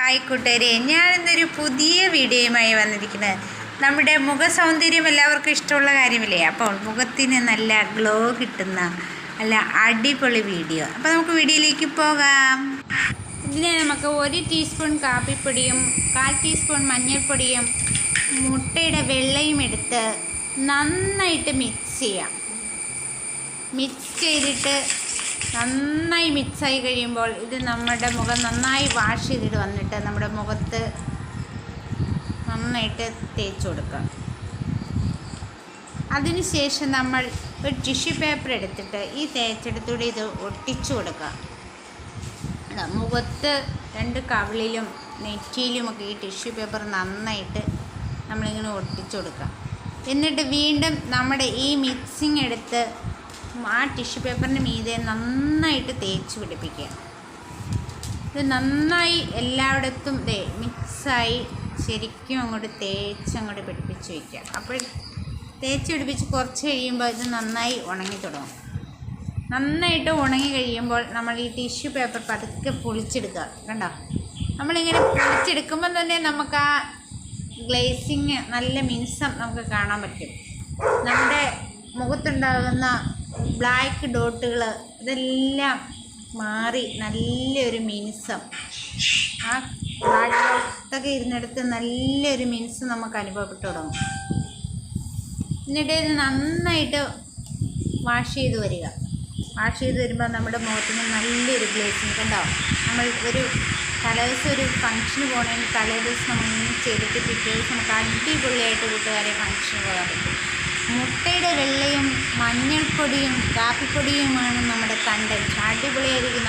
Hi കൂട്ടുകാരെ ഞാനിന്നൊരു പുതിയ വീഡിയോയുമായി വന്നിരിക്കുന്നത്. നമ്മുടെ മുഖ സൗന്ദര്യം എല്ലാവർക്കും ഇഷ്ടമുള്ള കാര്യമില്ലേ? അപ്പോൾ മുഖത്തിന് നല്ല ഗ്ലോ കിട്ടുന്ന നല്ല അടിപൊളി വീഡിയോ. അപ്പോൾ നമുക്ക് വീഡിയോയിലേക്ക് പോകാം. ഇതിന് നമുക്ക് ഒരു ടീസ്പൂൺ കാപ്പിപ്പൊടിയും കാൽ ടീസ്പൂൺ മഞ്ഞൾപ്പൊടിയും മുട്ടയുടെ വെള്ളയും എടുത്ത് നന്നായിട്ട് മിക്സ് ചെയ്യാം. മിക്സ് ചെയ്തിട്ട് നന്നായി മിക്സായി കഴിയുമ്പോൾ ഇത് നമ്മുടെ മുഖം നന്നായി വാഷ് ചെയ്തിട്ട് വന്നിട്ട് നമ്മുടെ മുഖത്ത് നന്നായിട്ട് തേച്ച് കൊടുക്കുക അതിനുശേഷം നമ്മൾ ഒരു ടിഷ്യൂ പേപ്പർ എടുത്തിട്ട് ഈ തേച്ചെടുത്തൂടെ ഇത് ഒട്ടിച്ചു കൊടുക്കുക മുഖത്ത് രണ്ട് കവിളിലും നെറ്റിയിലുമൊക്കെ ഈ ടിഷ്യൂ പേപ്പർ നന്നായിട്ട് നമ്മളിങ്ങനെ ഒട്ടിച്ചു കൊടുക്കുക എന്നിട്ട് വീണ്ടും നമ്മുടെ ഈ മിക്സിങ് എടുത്ത് ആ ടിഷ്യൂ പേപ്പറിന്റെ മീതെ നന്നായിട്ട് തേച്ച് പിടിപ്പിക്കുക. ഇത് നന്നായി എല്ലായിടത്തും ദേ മിക്സായി ശരിക്കും അങ്ങോട്ട് തേച്ച് അങ്ങോട്ട് പിടിപ്പിച്ച് വയ്ക്കുക അപ്പോൾ തേച്ച് പിടിപ്പിച്ച് കുറച്ച് കഴിയുമ്പോൾ ഇത് നന്നായി ഉണങ്ങി തുടങ്ങും. നന്നായിട്ട് ഉണങ്ങി കഴിയുമ്പോൾ നമ്മൾ ഈ ടിഷ്യൂ പേപ്പർ പതുക്കെ പൊളിച്ചെടുക്കുക. കണ്ടോ? നമ്മളിങ്ങനെ പൊളിച്ചെടുക്കുമ്പോൾ തന്നെ നമുക്ക് ആ ഗ്ലേസിങ് നല്ല മിനുസം നമുക്ക് കാണാൻ പറ്റും. നമ്മുടെ മുഖത്തുണ്ടാകുന്ന ബ്ലാക്ക് ഡോട്ടുകൾ ഇതെല്ലാം മാറി നല്ലൊരു മിനുസം. ആ ബ്ലാക്ക് ഡോട്ടൊക്കെ ഇരുന്നിടത്ത് നല്ലൊരു മിനുസം നമുക്ക് അനുഭവപ്പെട്ടു തുടങ്ങും. എന്നിട്ട് ഇത് നന്നായിട്ട് വാഷ് ചെയ്ത് വരിക. വാഷ് ചെയ്ത് വരുമ്പോൾ നമ്മുടെ മുഖത്തിന് നല്ലൊരു ഗ്ലേസിങ് ഉണ്ടാവും നമ്മൾ ഒരു തലേദിവസം ഒരു ഫംഗ്ഷന് പോകണമെങ്കിൽ തലേദിവസം നമ്മൾ ഇങ്ങനെ ചെയ്തിട്ട് പിറ്റേ ദിവസം നമുക്ക് അടിപൊളിയായിട്ട് കൂട്ടുകാരെ ഫംഗ്ഷന് പോകാൻ പറ്റും. മുട്ടയുടെ വെള്ളയും മഞ്ഞൾപ്പൊടിയും കാപ്പിപ്പൊടിയുമാണ് നമ്മുടെ കണ്ടന്റ് അടിപൊളിയായിരിക്കും